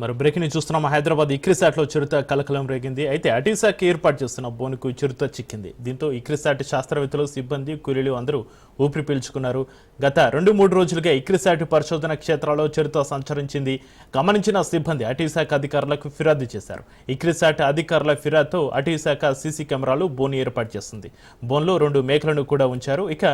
మరి బ్రేకింగ్ చూస్తున్నాం. హైదరాబాద్ ఇక్రిసాట్లో చిరుత కలకలం రేగింది. అయితే అటీసాకి ఏర్పాటు చేస్తున్న బోనుకు చిరుత చిక్కింది. దీంతో ఇక్రిసాట్ శాస్త్రవేత్తలు సిబ్బంది కూలీలు అందరూ ఊపిరి పీల్చుకున్నారు. గత రెండు మూడు రోజులుగా ఇక్రిసాట్ పరిశోధన క్షేత్రాల్లో చిరుత సంచరించింది. గమనించిన సిబ్బంది అటీశాఖ అధికారులకు ఫిర్యాదు చేశారు. ఇక్రిసాట్ అధికారుల ఫిర్యాదుతో అటీశాఖ సీసీ కెమెరాలు బోన్ ఏర్పాటు చేస్తుంది బోన్లో రెండు మేకలను కూడా ఉంచారు. ఇక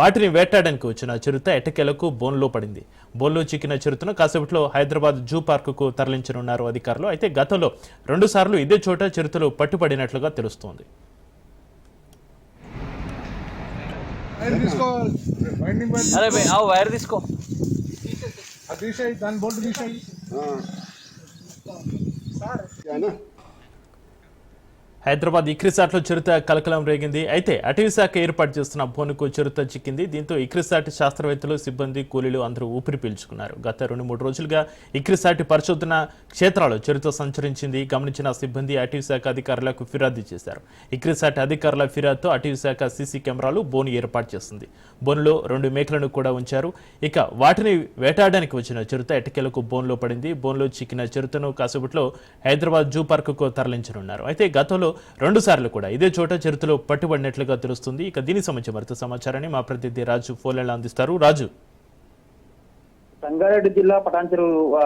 వాటిని వేటాడడానికి వచ్చిన చిరుత ఎటకెలకు బోన్లో పడింది. బోన్లో చిక్కిన చిరుతను కాసేపట్లో హైదరాబాద్ జూ పార్కుకు తరలించనున్నారు అధికారులు. అయితే గతంలో రెండు సార్లు ఇదే చోట చిరుతలు పట్టుబడినట్లుగా తెలుస్తోంది. వైర్ తీసుకో. బైండింగ్ వైర్ అరే భయ్ ఆవు వైర్ తీసుకో. అది తీసేయి దాని బోల్ట్ తీసేయి. హైదరాబాద్ ఇక్రిసాట్లో చిరుత కలకలం రేగింది. అయితే అటవీశాఖ ఏర్పాటు చేస్తున్న బోనుకు చిరుత చిక్కింది. దీంతో ఇక్రిసాట్ శాస్త్రవేత్తలు సిబ్బంది కూలీలు అందరూ ఊపిరి పీల్చుకున్నారు. గత రెండు మూడు రోజులుగా ఇక్రిసాట్ పరిశోధన క్షేత్రాల్లో చిరుత సంచరించింది. గమనించిన సిబ్బంది అటవీశాఖ అధికారులకు ఫిర్యాదు చేశారు. ఇక్రిసాట్ అధికారుల ఫిర్యాదుతో అటవీశాఖ సీసీ కెమెరాలు బోను ఏర్పాటు చేస్తుంది. బోనులో రెండు మేకలను కూడా ఉంచారు. ఇక వాటిని వేటాడడానికి వచ్చిన చిరుత ఎటకెలకు బోన్లో పడింది. బోన్లో చిక్కిన చిరుతను కాసేపట్లో హైదరాబాద్ జూ పార్కుకు తరలించనున్నారు. అయితే గతంలో రెండు సార్లు కూడా ఇదే చోట చిరుతలు పట్టుబడినట్లుగా తెలుస్తుంది. ఇక దీనికి సంబంధించి మరింత సమాచారాన్ని మా ప్రతినిధి రాజు ఫోన్లలో అందిస్తారు. రాజు. సంగారెడ్డి జిల్లా పటాన్చెరు ఆ,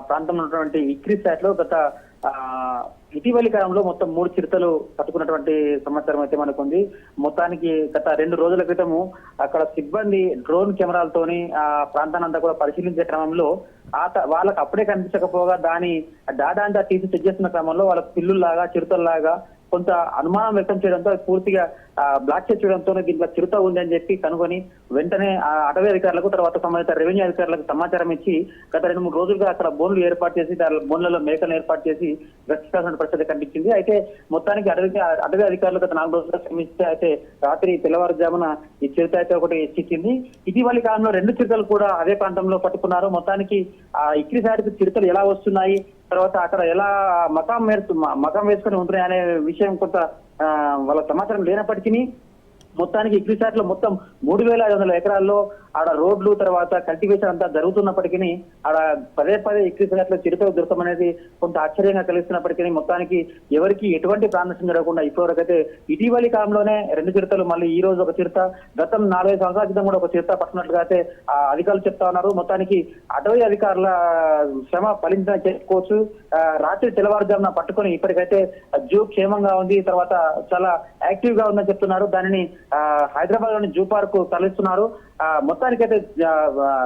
ప్రాంతంలో ఉన్నటువంటి ఇక్రిసాట్లో గత ఆ, ఇటీవలి కాలంలో మొత్తం మూడు చిరుతలు పట్టుకున్నటువంటి సమాచారం అయితే మనకు ఉంది. మొత్తానికి గత రెండు రోజుల క్రితము అక్కడ సిబ్బంది డ్రోన్ కెమెరాలతోని ఆ ప్రాంతాన్ని అంతా కూడా పరిశీలించే క్రమంలో ఆ వాళ్ళకి అప్పుడే కనిపించకపోగా దాని డాటా అంతా తీసి చెక్ చేస్తున్న క్రమంలో వాళ్ళ పిల్లుల్లాగా చిరుతల్లాగా కొంత అనుమానం వ్యక్తం చేయడంతో పూర్తిగా బ్లాక్ చెక్ చేయడంతో దీంట్లో చిరుత ఉంది అని చెప్పి కనుగొని వెంటనే ఆ అటవీ అధికారులకు తర్వాత సంబంధిత రెవెన్యూ అధికారులకు సమాచారం ఇచ్చి గత రెండు మూడు రోజులుగా అక్కడ బోన్లు ఏర్పాటు చేసి దాని బోన్లలో మేకలను ఏర్పాటు చేసి రక్షించాల్సిన పరిస్థితి కనిపించింది. అయితే మొత్తానికి అటవీ అటవీ అధికారులు గత నాలుగు రోజులుగా శ్రమిస్తే అయితే రాత్రి తెల్లవారుజామున ఈ చిరుత అయితే ఒకటి చిక్కింది ఇటీవలి కాలంలో రెండు చిరుతలు కూడా అదే ప్రాంతంలో పట్టుకున్నారు. మొత్తానికి ఆ ఇక్రిసారికి చిరుతలు ఎలా వస్తున్నాయి? తర్వాత అక్కడ ఎలా మకాం మేరకు మకాం వేసుకొని ఉంటున్నాయి అనే విషయం కొంత ఆ, వాళ్ళ సమాచారం లేనప్పటికీ మొత్తానికి ఇగ్రిసాట్లో మొత్తం మూడు వేల ఐదు వందల ఎకరాల్లో ఆడ రోడ్లు తర్వాత కల్టివేషన్ అంతా జరుగుతున్నప్పటికీ ఆడ పదే పదే ఇగ్రిసాట్లో చిరుతలు దొరకడం అనేది కొంత ఆశ్చర్యంగా కలిగిస్తున్నప్పటికీ మొత్తానికి ఎవరికి ఎటువంటి ప్రాణనష్టం జరగకుండా ఇప్పటివరకైతే ఇటీవలి కాలంలోనే రెండు చిరుతలు మళ్ళీ ఈ రోజు ఒక చిరుత గతం నాలుగైదు సంవత్సరాల క్రితం కూడా ఒక చిరుత పట్టినట్లుగా అయితే ఆ అధికారులు చెప్తా ఉన్నారు. మొత్తానికి అటవీ అధికారుల శ్రమ ఫలించిన చేసుకోవచ్చు. ఆ, రాత్రి తెల్లవారుజామున పట్టుకొని ఇప్పటికైతే జూ క్షేమంగా ఉంది తర్వాత చాలా యాక్టివ్గా ఉందని చెప్తున్నారు. దానిని హైదరాబాద్లోని జూ పార్క్ తరలిస్తున్నారు. ఆ, మొత్తానికైతే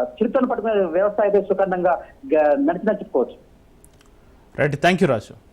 చిరుతను పట్టుకునే వ్యవస్థ అయితే సుఖండంగా గ- నడిచినా చెప్పుకోవచ్చు. Right thank you Raju.